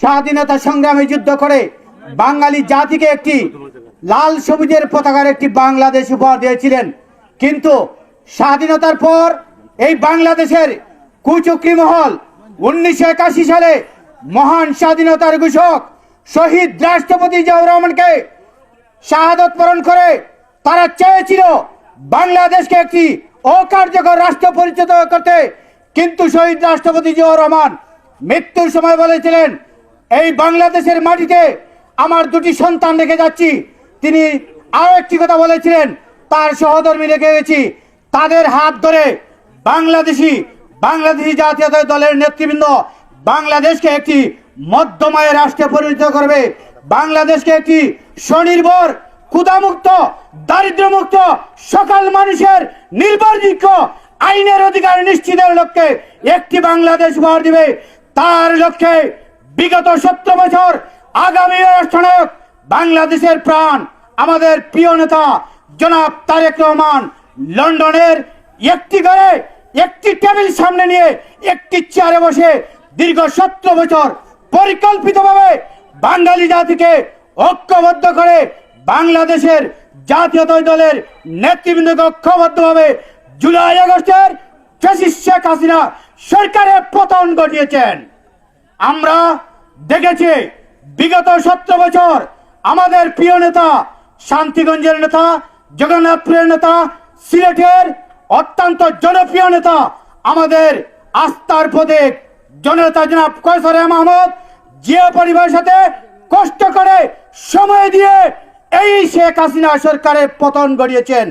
স্বাধীনতা সংগ্রামে যুদ্ধ করে বাঙালি জাতিকে একটি লাল সবুজের পতাকার একটি বাংলাদেশ উপহার দিয়েছিলেন। কিন্তু স্বাধীনতার পর এই বাংলাদেশের কুচক্রি মহল উনিশশো একাশি সালে মহান স্বাধীনতার ঘোষক শহীদ রাষ্ট্রপতি জিয়াউর রহমানকে শাহাদত বরণ করে তারা চেয়েছিল বাংলাদেশকে একটি অকার্যকর রাষ্ট্র পরিচিত করতে। কিন্তু শহীদ রাষ্ট্রপতি জিয়াউর রহমান মৃত্যুর সময় বলেছিলেন এই বাংলাদেশের মাটিতে আমার দুটি সন্তান রেখে যাচ্ছি। তিনি আরও একটি কথা বলেছিলেন, তার সহধর্মী রেখে গেছি। তাদের হাত ধরে বাংলাদেশি বাংলাদেশি জাতীয় দলের নেতৃবৃন্দ বাংলাদেশকে একটি মধ্যমায় রাষ্ট্রে পরিণত করবে। বাংলাদেশকে একটি স্বনির্ভর, ক্ষুধামুক্ত, দারিদ্র্যমুক্ত, সকল মানুষের নির্ভরযোগ্য আইনের অধিকার নিশ্চিতের লক্ষ্যে একটি বাংলাদেশ উপহার দিবে। তার লক্ষ্যে বিগত সত্তর বছর আগামী রাষ্ট্রনায়ক বাংলাদেশের প্রাণ আমাদের প্রিয় নেতা জনাব তারেক রহমান লন্ডনের একটি ঘরে একটি টেবিল সামনে নিয়ে একটি চেয়ারে বসে দীর্ঘ সত্তর বছর পরিকল্পিতভাবে বাঙালি জাতিকে ঐক্যবদ্ধ করে বাংলাদেশের জাতীয়তাবাদী দলের নেতৃবৃন্দকে ঐক্যবদ্ধভাবে জুলাই আগস্টের শেখ হাসিনা সরকারের পতন ঘটিয়েছেন। আমরা দেখেছি বিগত সত্তর বছর আমাদের প্রিয় নেতা, শান্তিগঞ্জের নেতা, জগন্নাথপুরের নেতা, সিলেটের অত্যন্ত জনপ্রিয় নেতা, আমাদের আস্থার প্রতীক জননেতা জনাব কয়সর মাহমুদ জিয়া পরিবারের সাথে কষ্ট করে সময় দিয়ে এই শেখ হাসিনা সরকারের পতন ঘটিয়েছেন